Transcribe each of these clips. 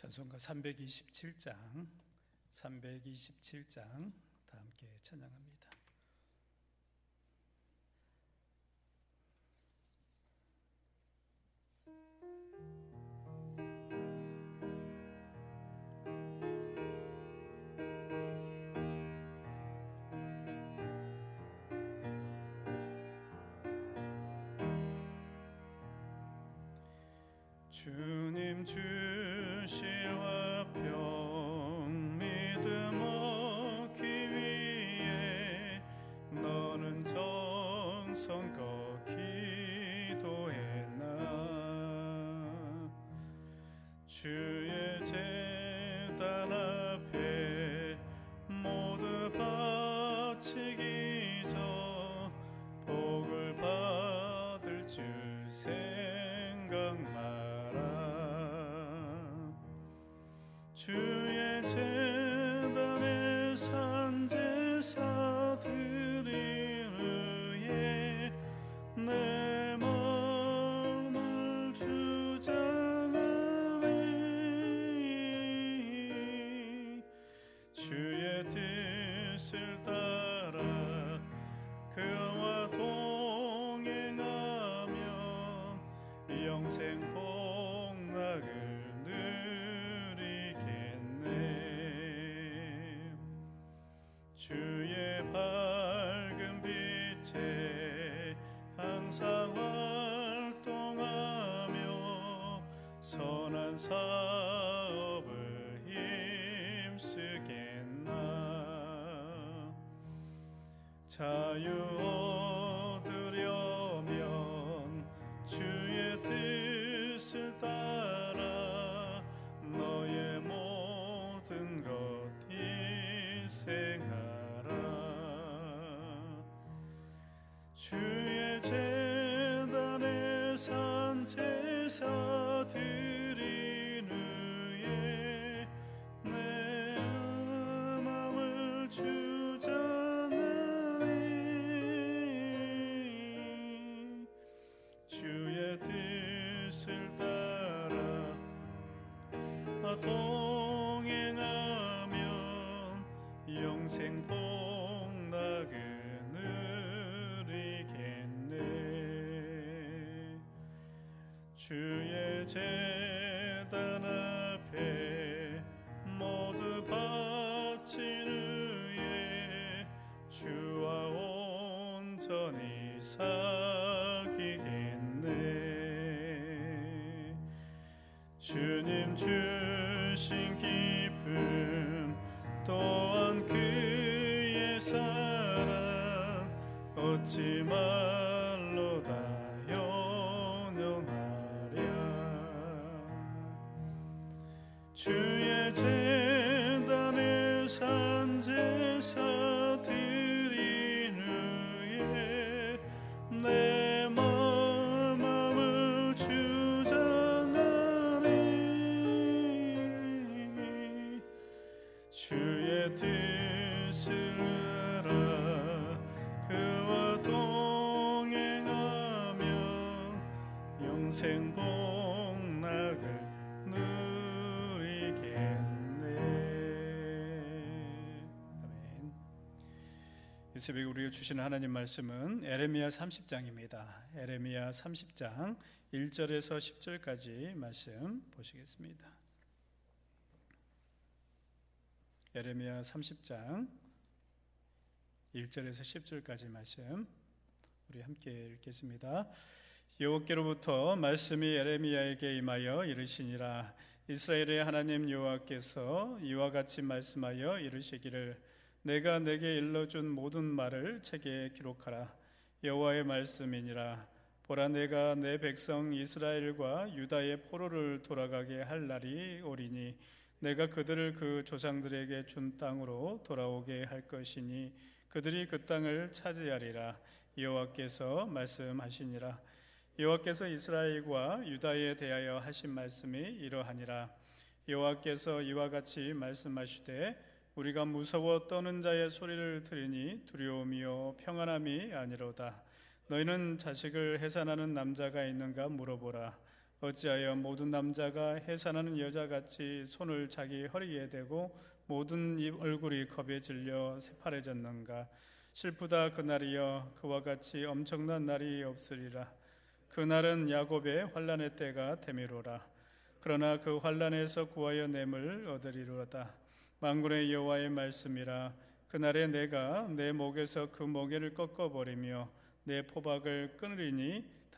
찬송가 327장 327장 다 함께 찬양합니다. 주님 주 실 화평 믿음 얻기 위해 너는 정성껏 기도했나? 주의 재 주 사업을 힘쓰겠나? 자유 얻으려면 주의 뜻을 따라 너의 모든 것 희생하라. 주의 재단에 산 제사들 동행하면 영생 복락을 누리겠네. 주의 재단 앞에 모두 바친 의에 주와 온전히 사귀겠네. 주님 주 신 기쁨 또한 그의 사랑 어찌 말 주의 뜻을 알아 그와 동행하면 영생 복락을 누리겠네. 아멘. 이 새벽에 우리가 주시는 하나님 말씀은 에레미야 30장입니다. 에레미야 30장 1절에서 10절까지 말씀 보시겠습니다 에레미야 30장 1절에서 10절까지 말씀 우리 함께 읽겠습니다. 여호와께로부터 말씀이 에레미야에게 임하여 이르시니라. 이스라엘의 하나님 여호와께서 이와 같이 말씀하여 이르시기를 내가 내게 일러준 모든 말을 책에 기록하라. 여호와의 말씀이니라. 보라 내가 내 백성 이스라엘과 유다의 포로를 돌아가게 할 날이 오리니 내가 그들을 그 조상들에게 준 땅으로 돌아오게 할 것이니 그들이 그 땅을 차지하리라. 여호와께서 말씀하시니라. 여호와께서 이스라엘과 유다에 대하여 하신 말씀이 이러하니라. 여호와께서 이와 같이 말씀하시되 우리가 무서워 떠는 자의 소리를 들으니 두려움이요 평안함이 아니로다. 너희는 자식을 해산하는 남자가 있는가 물어보라 어찌하여 모든 남자가 해산하는 여자같이 손을 자기 허리에 대고 모든 입 얼굴이 겁에 질려 새파래졌는가? 슬프다 그날이여 그와 같이 엄청난 날이 없으리라. 그날은 야곱의 환란의 때가 되미로라. 그러나 그 환란에서 구하여 냄을 얻으리로다. 만군의 여호와의 말씀이라. 그날에 내가 내 목에서 그 멍에를 꺾어 버리며 내 포박을 끊으리니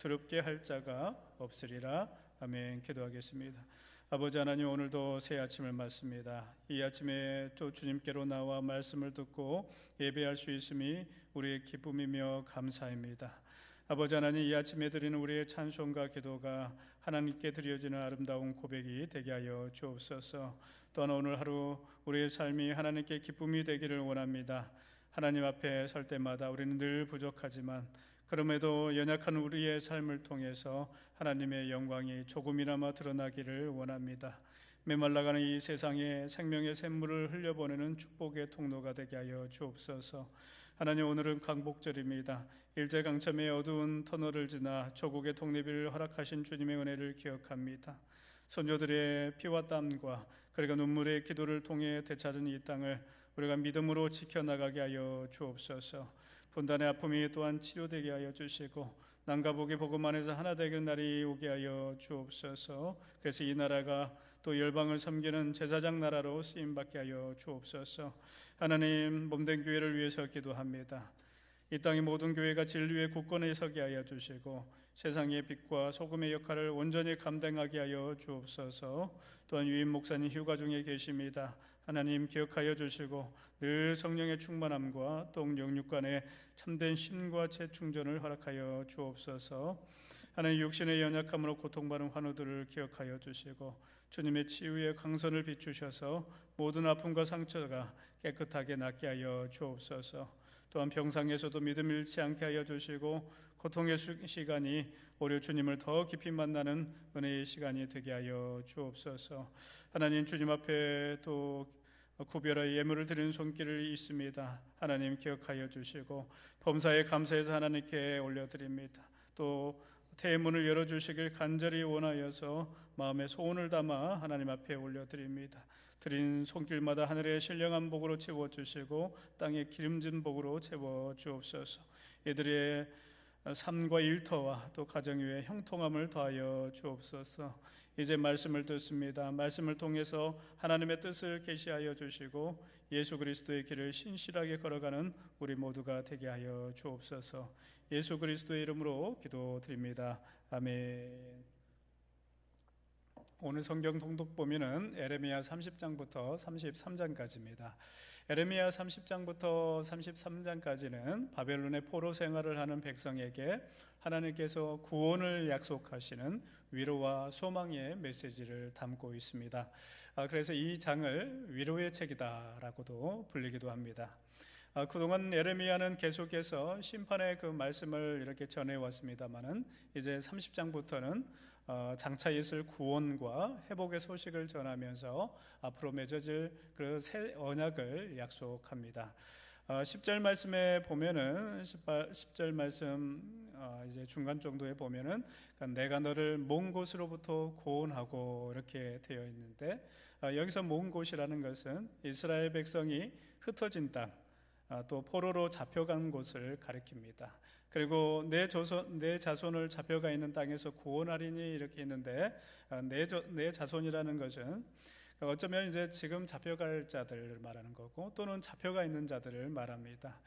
두렵게 할 자가 없으리라 아멘 기도하겠습니다. 아버지 하나님 오늘도 새 아침을 맞습니다. 이 아침에 또 주님께로 나와 말씀을 듣고 예배할 수 있음이 우리의 기쁨이며 감사입니다. 아버지 하나님 이 아침에 드리는 우리의 찬송과 기도가 하나님께 드려지는 아름다운 고백이 되게 하여 주옵소서. 또한 오늘 하루 우리의 삶이 하나님께 기쁨이 되기를 원합니다. 하나님 앞에 설 때마다 우리는 늘 부족하지만 그럼에도 연약한 우리의 삶을 통해서 하나님의 영광이 조금이나마 드러나기를 원합니다. 메말라가는 이 세상에 생명의 샘물을 흘려보내는 축복의 통로가 되게 하여 주옵소서. 하나님 오늘은 강복절입니다. 일제강점의 어두운 터널을 지나 조국의 독립을 허락하신 주님의 은혜를 기억합니다. 선조들의 피와 땀과 그리고 눈물의 기도를 통해 되찾은 이 땅을 우리가 믿음으로 지켜나가게 하여 주옵소서. 분단의 아픔이 또한 치료되게 하여 주시고 남과 복이 복음 안에서 하나 되길 날이 오게 하여 주옵소서. 그래서 이 나라가 또 열방을 섬기는 제사장 나라로 쓰임 받게 하여 주옵소서. 하나님 몸된 교회를 위해서 기도합니다. 이 땅의 모든 교회가 진리의 굳건에 서게 하여 주시고 세상의 빛과 소금의 역할을 온전히 감당하게 하여 주옵소서. 또한 유인 목사님 휴가 중에 계십니다. 하나님 기억하여 주시고 늘 성령의 충만함과 또 영육 간의 참된 신과 재충전을 허락하여 주옵소서. 하나님 육신의 연약함으로 고통받는 환우들을 기억하여 주시고 주님의 치유의 강선을 비추셔서 모든 아픔과 상처가 깨끗하게 낫게 하여 주옵소서. 또한 병상에서도 믿음 잃지 않게 하여 주시고 고통의 시간이 오히려 주님을 더 깊이 만나는 은혜의 시간이 되게 하여 주옵소서. 하나님 주님 앞에 또 구별하여 예물을 드리는 손길을 있습니다. 하나님 기억하여 주시고 범사에 감사해서 하나님께 올려드립니다. 또 대문을 열어주시길 간절히 원하여서 마음의 소원을 담아 하나님 앞에 올려드립니다. 드린 손길마다 하늘의 신령한 복으로 채워주시고 땅의 기름진 복으로 채워주옵소서. 이들의 삶과 일터와 또 가정 위에 형통함을 더하여 주옵소서. 이제 말씀을 듣습니다. 말씀을 통해서 하나님의 뜻을 계시하여 주시고 예수 그리스도의 길을 신실하게 걸어가는 우리 모두가 되게 하여 주옵소서. 예수 그리스도의 이름으로 기도드립니다. 아멘. 오늘 성경 통독 보면은 에레미야 30장부터 33장까지입니다. 에레미야 30장부터 33장까지는 바벨론의 포로 생활을 하는 백성에게 하나님께서 구원을 약속하시는 위로와 소망의 메시지를 담고 있습니다. 아, 그래서 이 장을 위로의 책이다라고도 불리기도 합니다. 아, 그동안 예레미야는 계속해서 심판의 그 말씀을 이렇게 전해 왔습니다만은 이제 30장부터는 어, 장차 있을 구원과 회복의 소식을 전하면서 앞으로 맺어질 그 새 언약을 약속합니다. 10절 어, 말씀에 보면은 10절 말씀 어, 이제 중간 정도에 보면은 그러니까 내가 너를 먼 곳으로부터 구원하고 이렇게 되어 있는데 여기서 먼 곳이라는 것은 이스라엘 백성이 흩어진 땅, 또 포로로 잡혀간 곳을 가리킵니다. 그리고 내, 조선, 내 자손을 잡혀가 있는 땅에서 구원하리니 이렇게 있는데 어, 내, 내 자손이라는 것은 어쩌면 이제 지금 잡혀갈 자들을 말하는 거고 또는 잡혀가 있는 자들을 말합니다.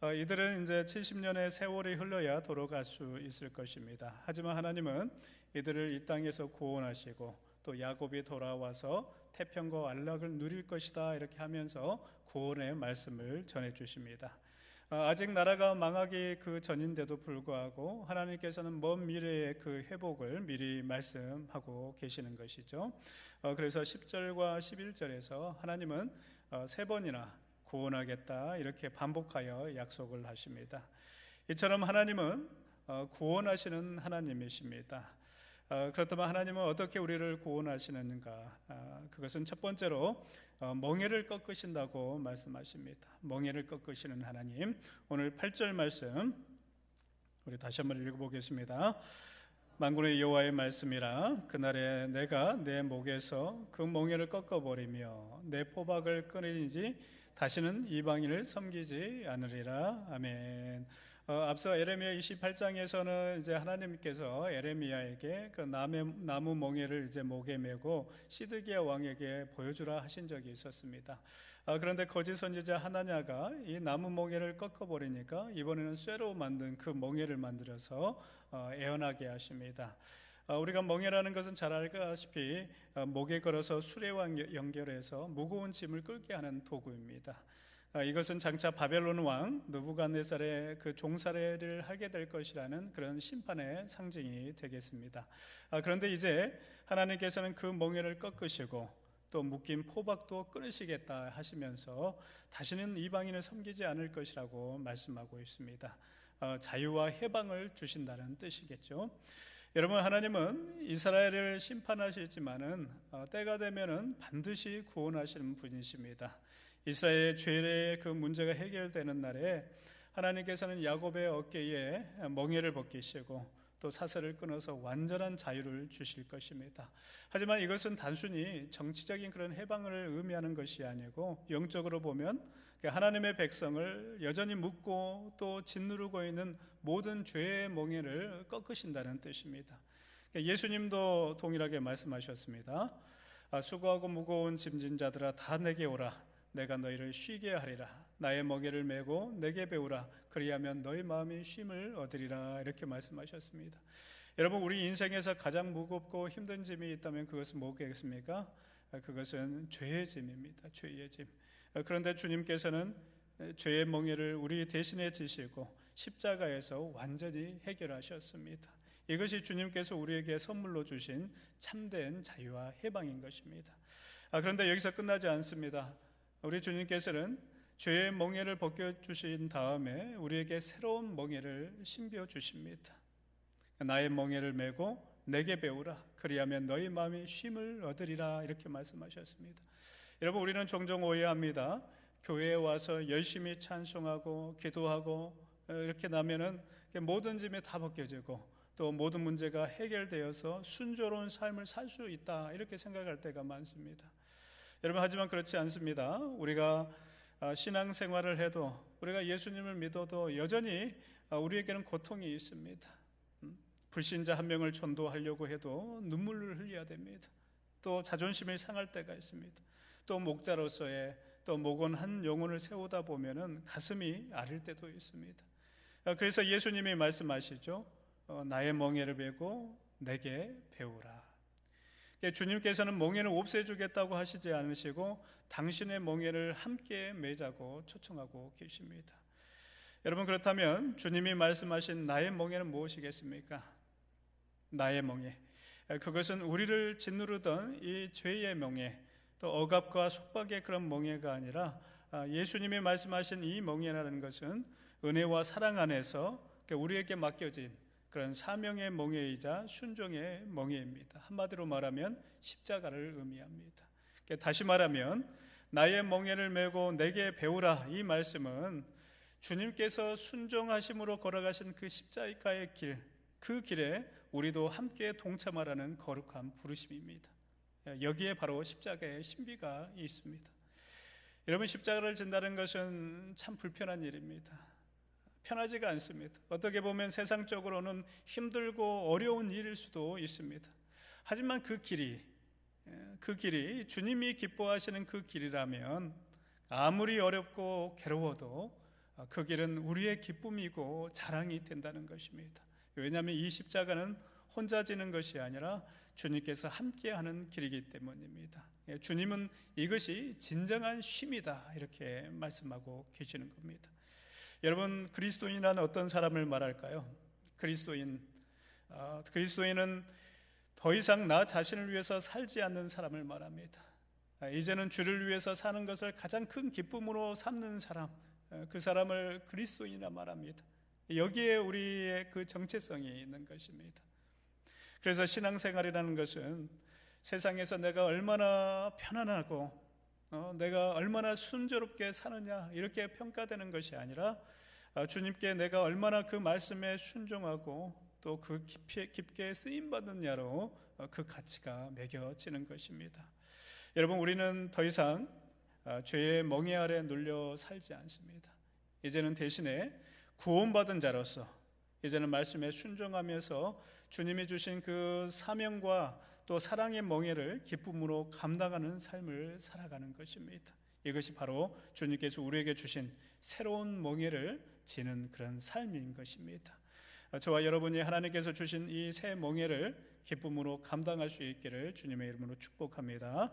어, 이들은 이제 70년의 세월이 흘러야 돌아갈 수 있을 것입니다. 하지만 하나님은 이들을 이 땅에서 구원하시고 또 야곱이 돌아와서 태평과 안락을 누릴 것이다 이렇게 하면서 구원의 말씀을 전해 주십니다. 어, 아직 나라가 망하기 그 전인데도 불구하고 하나님께서는 먼 미래의 그 회복을 미리 말씀하고 계시는 것이죠. 어, 그래서 10절과 11절에서 하나님은 어, 세 번이나 구원하겠다 이렇게 반복하여 약속을 하십니다. 이처럼 하나님은 구원하시는 하나님이십니다. 그렇다면 하나님은 어떻게 우리를 구원하시는가? 그것은 첫 번째로 어, 멍에를 꺾으신다고 말씀하십니다. 멍에를 꺾으시는 하나님. 오늘 8절 말씀 우리 다시 한번 읽어보겠습니다. 만군의 여호와의 말씀이라 그날에 내가 내 목에서 그 멍에를 꺾어버리며 내 포박을 끊으리지 다시는 이방인을 섬기지 않으리라 아멘. 어, 앞서 에레미야 28장에서는 이제 하나님께서 에레미야에게 그 나무, 나무 멍에를 이제 목에 메고 시드기야 왕에게 보여주라 하신 적이 있었습니다. 아, 그런데 거짓 선지자 하나냐가 이 나무 멍에를 꺾어버리니까 이번에는 쇠로 만든 그 멍에를 만들어서 어, 애원하게 하십니다. 어, 우리가 멍에라는 것은 잘 알다시피 어, 목에 걸어서 수레와 연결해서 무거운 짐을 끌게 하는 도구입니다. 아, 이것은 장차 바벨론 왕 느부갓네살의 그 종살이를 하게 될 것이라는 그런 심판의 상징이 되겠습니다. 아, 그런데 이제 하나님께서는 그 멍에를 꺾으시고 또 묶인 포박도 끊으시겠다 하시면서 다시는 이방인을 섬기지 않을 것이라고 말씀하고 있습니다. 어, 자유와 해방을 주신다는 뜻이겠죠. 여러분 하나님은 이스라엘을 심판하시지만은 어, 때가 되면은 반드시 구원하시는 분이십니다. 이스라엘의 죄의 그 문제가 해결되는 날에 하나님께서는 야곱의 어깨에 멍에를 벗기시고 또 사슬을 끊어서 완전한 자유를 주실 것입니다. 하지만 이것은 단순히 정치적인 그런 해방을 의미하는 것이 아니고 영적으로 보면 하나님의 백성을 여전히 묶고 또 짓누르고 있는 모든 죄의 멍에를 꺾으신다는 뜻입니다. 예수님도 동일하게 말씀하셨습니다. 아, 수고하고 무거운 짐진 자들아 다 내게 오라 내가 너희를 쉬게 하리라 나의 먹이를 메고 내게 배우라 그리하면 너희 마음이 쉼을 얻으리라 이렇게 말씀하셨습니다. 여러분 우리 인생에서 가장 무겁고 힘든 짐이 있다면 그것은 뭐겠습니까? 그것은 죄의 짐입니다. 죄의 짐. 그런데 주님께서는 죄의 멍에를 우리 대신에 지시고 십자가에서 완전히 해결하셨습니다. 이것이 주님께서 우리에게 선물로 주신 참된 자유와 해방인 것입니다. 아, 그런데 여기서 끝나지 않습니다. 우리 주님께서는 죄의 멍에를 벗겨 주신 다음에 우리에게 새로운 멍에를 신비어 주십니다. 나의 멍에를 메고 내게 배우라. 그리하면 너희 마음이 쉼을 얻으리라. 이렇게 말씀하셨습니다. 여러분, 우리는 종종 오해합니다. 교회에 와서 열심히 찬송하고 기도하고 이렇게 나면은 모든 짐이 다 벗겨지고 또 모든 문제가 해결되어서 순조로운 삶을 살 수 있다. 이렇게 생각할 때가 많습니다. 여러분 하지만 그렇지 않습니다. 우리가 아, 신앙 생활을 해도 우리가 예수님을 믿어도 여전히 아, 우리에게는 고통이 있습니다. 음, 불신자 한 명을 전도하려고 해도 눈물을 흘려야 됩니다. 또 자존심이 상할 때가 있습니다. 또 목자로서의 또 목원 한 영혼을 세우다 보면은 가슴이 아릴 때도 있습니다. 아, 그래서 예수님이 말씀하시죠. 어, 나의 멍에를 베고 내게 배우라. 주님께서는 멍에를 없애주겠다고 하시지 않으시고 당신의 멍에를 함께 매자고 초청하고 계십니다. 여러분 그렇다면 주님이 말씀하신 나의 멍에는 무엇이겠습니까? 나의 멍에. 그것은 우리를 짓누르던 이 죄의 멍에, 또 억압과 속박의 그런 멍에가 아니라 아, 예수님이 말씀하신 이 멍에라는 것은 은혜와 사랑 안에서 우리에게 맡겨진 그런 사명의 멍에이자 순종의 멍에입니다. 한마디로 말하면 십자가를 의미합니다. 다시 말하면 나의 멍에를 메고 내게 배우라 이 말씀은 주님께서 순종하심으로 걸어가신 그 십자가의 길, 그 길에 우리도 함께 동참하라는 거룩한 부르심입니다. 여기에 바로 십자가의 신비가 있습니다. 여러분 십자가를 진다는 것은 참 불편한 일입니다. 편하지가 않습니다. 어떻게 보면 세상적으로는 힘들고 어려운 일일 수도 있습니다. 하지만 그 길이 예, 그 길이 주님이 기뻐하시는 그 길이라면 아무리 어렵고 괴로워도 그 길은 우리의 기쁨이고 자랑이 된다는 것입니다. 왜냐하면 이 십자가는 혼자 지는 것이 아니라 주님께서 함께하는 길이기 때문입니다. 예, 주님은 이것이 진정한 쉼이다 이렇게 말씀하고 계시는 겁니다. 여러분 그리스도인이란 어떤 사람을 말할까요? 그리스도인 어, 그리스도인은 더 이상 나 자신을 위해서 살지 않는 사람을 말합니다. 아, 이제는 주를 위해서 사는 것을 가장 큰 기쁨으로 삼는 사람, 어, 그 사람을 그리스도인이라 말합니다. 여기에 우리의 그 정체성이 있는 것입니다. 그래서 신앙생활이라는 것은 세상에서 내가 얼마나 편안하고 어, 내가 얼마나 순조롭게 사느냐 이렇게 평가되는 것이 아니라 어, 주님께 내가 얼마나 그 말씀에 순종하고 또 그 깊게 쓰임 받느냐로 어, 그 가치가 매겨지는 것입니다. 여러분 우리는 더 이상 어, 죄의 멍에 아래 눌려 살지 않습니다. 이제는 대신에 구원받은 자로서 이제는 말씀에 순종하면서 주님이 주신 그 사명과 또 사랑의 멍에를 기쁨으로 감당하는 삶을 살아가는 것입니다. 이것이 바로 주님께서 우리에게 주신 새로운 멍에를 지는 그런 삶인 것입니다. 저와 여러분이 하나님께서 주신 이 새 멍에를 기쁨으로 감당할 수 있기를 주님의 이름으로 축복합니다.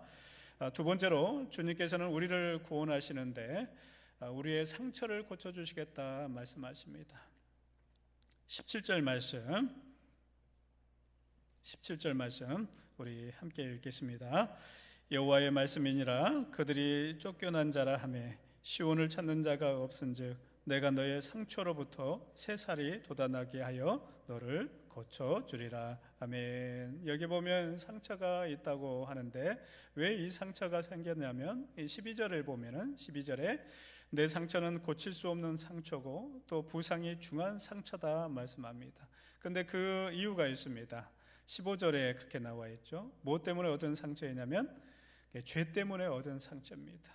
두 번째로 주님께서는 우리를 구원하시는데 우리의 상처를 고쳐 주시겠다 말씀하십니다. 17절 말씀 17절 말씀 우리 함께 읽겠습니다. 여호와의 말씀이니라 그들이 쫓겨난 자라 하매 시온을 찾는 자가 없은즉 내가 너의 상처로부터 새 살이 돋아나게 하여 너를 고쳐 주리라. 아멘. 여기 보면 상처가 있다고 하는데 왜 이 상처가 생겼냐면 12절을 보면은 12절에 내 상처는 고칠 수 없는 상처고 또 부상이 중한 상처다 말씀합니다. 근데 그 이유가 있습니다. 15절에 그렇게 나와 있죠. 뭐 때문에 얻은 상처이냐면 죄 때문에 얻은 상처입니다.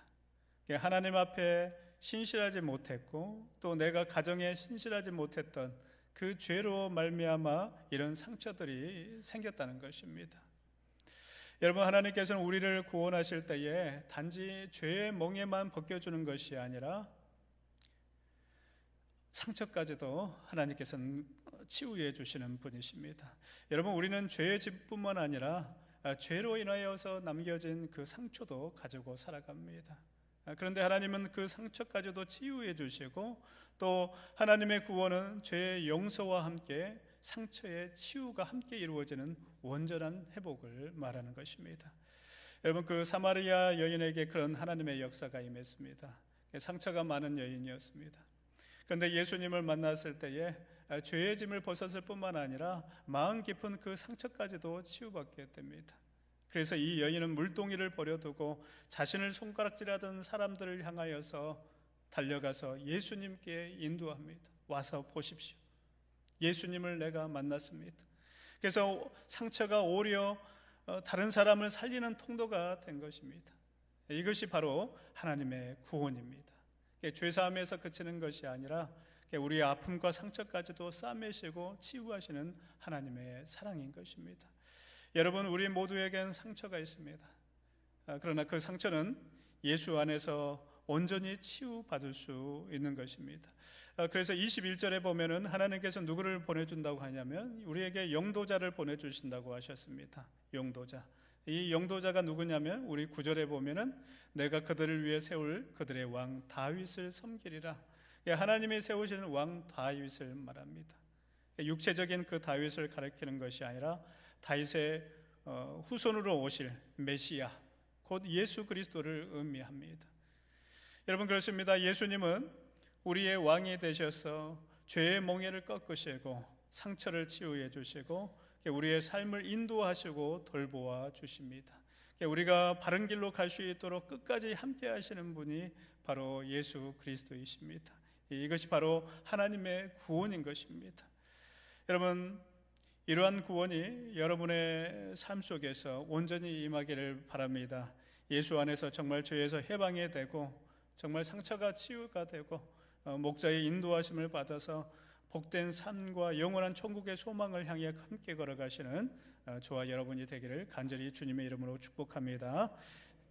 하나님 앞에 신실하지 못했고 또 내가 가정에 신실하지 못했던 그 죄로 말미암아 이런 상처들이 생겼다는 것입니다. 여러분 하나님께서는 우리를 구원하실 때에 단지 죄의 멍에만 벗겨주는 것이 아니라 상처까지도 하나님께서는 치유해 주시는 분이십니다. 여러분 우리는 죄의 집뿐만 아니라 아, 죄로 인하여서 남겨진 그 상처도 가지고 살아갑니다. 아, 그런데 하나님은 그 상처까지도 치유해 주시고 또 하나님의 구원은 죄의 용서와 함께 상처의 치유가 함께 이루어지는 원전한 회복을 말하는 것입니다. 여러분 그 사마리아 여인에게 그런 하나님의 역사가 임했습니다. 상처가 많은 여인이었습니다. 그런데 예수님을 만났을 때에 아, 죄의 짐을 벗었을 뿐만 아니라 마음 깊은 그 상처까지도 치유받게 됩니다. 그래서 이 여인은 물동이를 버려두고 자신을 손가락질하던 사람들을 향하여서 달려가서 예수님께 인도합니다. 와서 보십시오. 예수님을 내가 만났습니다. 그래서 상처가 오히려 어, 다른 사람을 살리는 통로가 된 것입니다. 이것이 바로 하나님의 구원입니다. 죄사함에서 그치는 것이 아니라 우리의 아픔과 상처까지도 싸매시고 치유하시는 하나님의 사랑인 것입니다. 여러분, 우리 모두에겐 상처가 있습니다. 아, 그러나 그 상처는 예수 안에서 온전히 치유받을 수 있는 것입니다. 아, 그래서 21절에 보면은 하나님께서 누구를 보내준다고 하냐면 우리에게 영도자를 보내주신다고 하셨습니다. 영도자. 이 영도자가 누구냐면 우리 구절에 보면은 내가 그들을 위해 세울 그들의 왕 다윗을 섬기리라. 예, 하나님이 세우시는 왕 다윗을 말합니다. 육체적인 그 다윗을 가리키는 것이 아니라 다윗의 어, 후손으로 오실 메시아 곧 예수 그리스도를 의미합니다. 여러분 그렇습니다. 예수님은 우리의 왕이 되셔서 죄의 몽해를 꺾으시고 상처를 치유해 주시고 우리의 삶을 인도하시고 돌보아 주십니다. 우리가 바른 길로 갈 수 있도록 끝까지 함께 하시는 분이 바로 예수 그리스도이십니다. 이것이 바로 하나님의 구원인 것입니다. 여러분, 이러한 구원이 여러분의 삶 속에서 온전히 임하기를 바랍니다. 예수 안에서 정말 죄에서 해방이 되고 정말 상처가 치유가 되고 어, 목자의 인도하심을 받아서 복된 삶과 영원한 천국의 소망을 향해 함께 걸어가시는 어, 저와 여러분이 되기를 간절히 주님의 이름으로 축복합니다.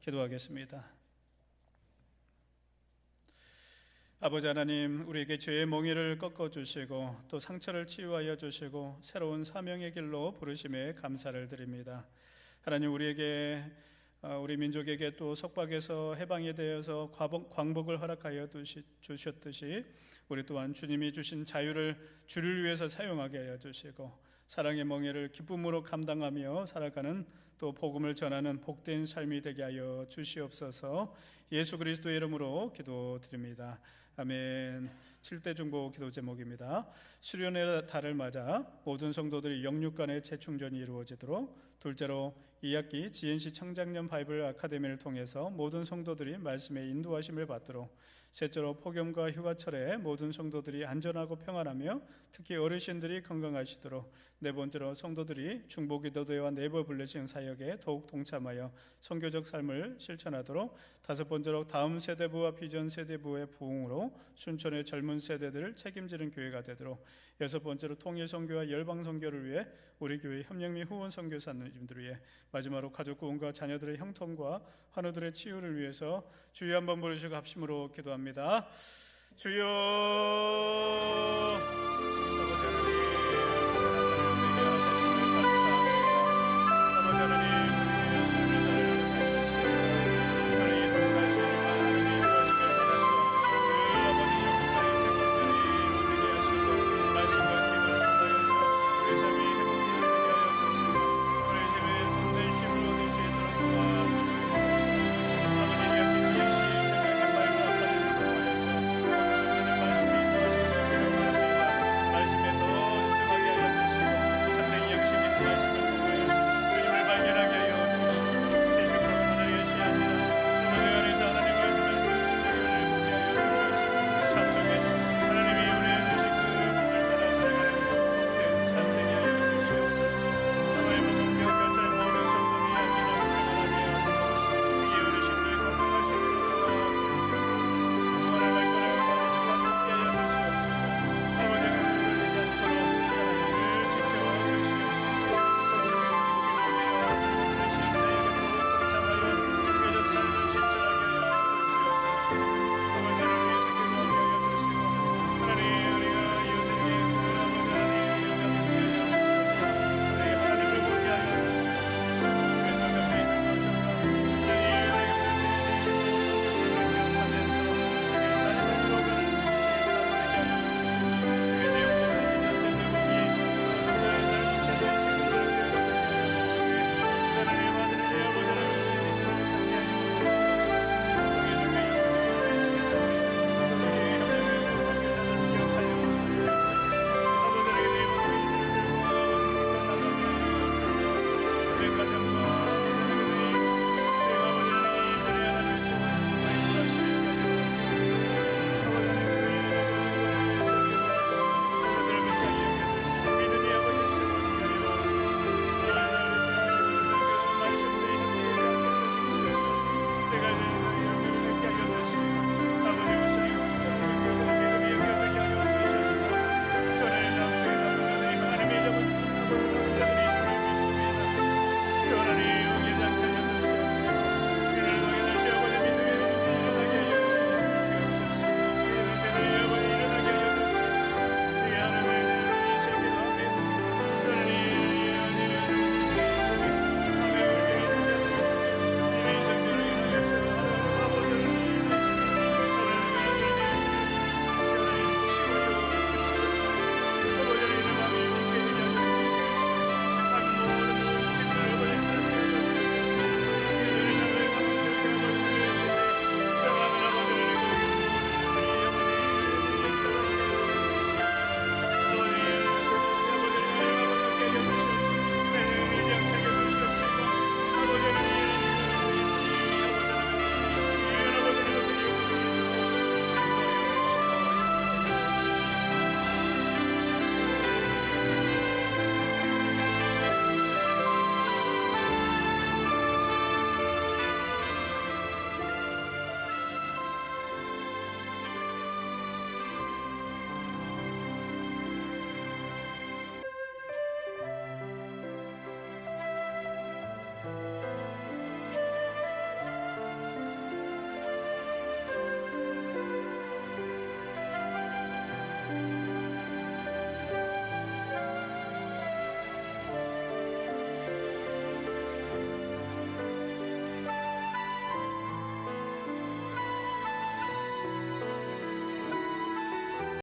기도하겠습니다. 아버지 하나님, 우리에게 죄의 몽이를 꺾어 주시고 또 상처를 치유하여 주시고 새로운 사명의 길로 부르심에 감사를 드립니다. 하나님, 우리에게 아, 우리 민족에게 또 속박에서 해방이 되어서 광복을 허락하여 주셨듯이 우리 또한 주님이 주신 자유를 주를 위해서 사용하게 하여 주시고 사랑의 멍에를 기쁨으로 감당하며 살아가는 또 복음을 전하는 복된 삶이 되게 하여 주시옵소서 예수 그리스도의 이름으로 기도드립니다. 아멘. 7대 중보 기도 제목입니다. 수련의 달을 맞아 모든 성도들이 영육 간의 재충전이 이루어지도록 둘째로 2학기 GNC 청장년 바이블 아카데미를 통해서 모든 성도들이 말씀의 인도하심을 받도록 셋째로 폭염과 휴가철에 모든 성도들이 안전하고 평안하며 특히 어르신들이 건강하시도록 네 번째로 성도들이 중보기도대와 네버 블레싱 사역에 더욱 동참하여 선교적 삶을 실천하도록 다섯 번째로 다음 세대부와 비전 세대부의 부흥으로 순천의 젊은 세대들을 책임지는 교회가 되도록 여섯 번째로 통일 선교와 열방 선교를 위해 우리 교회 협력 및 후원 선교사님들을 위해 마지막으로 가족 구원과 자녀들의 형통과 환우들의 치유를 위해서 주여 한번 부르시고 합심으로 기도합니다. 주여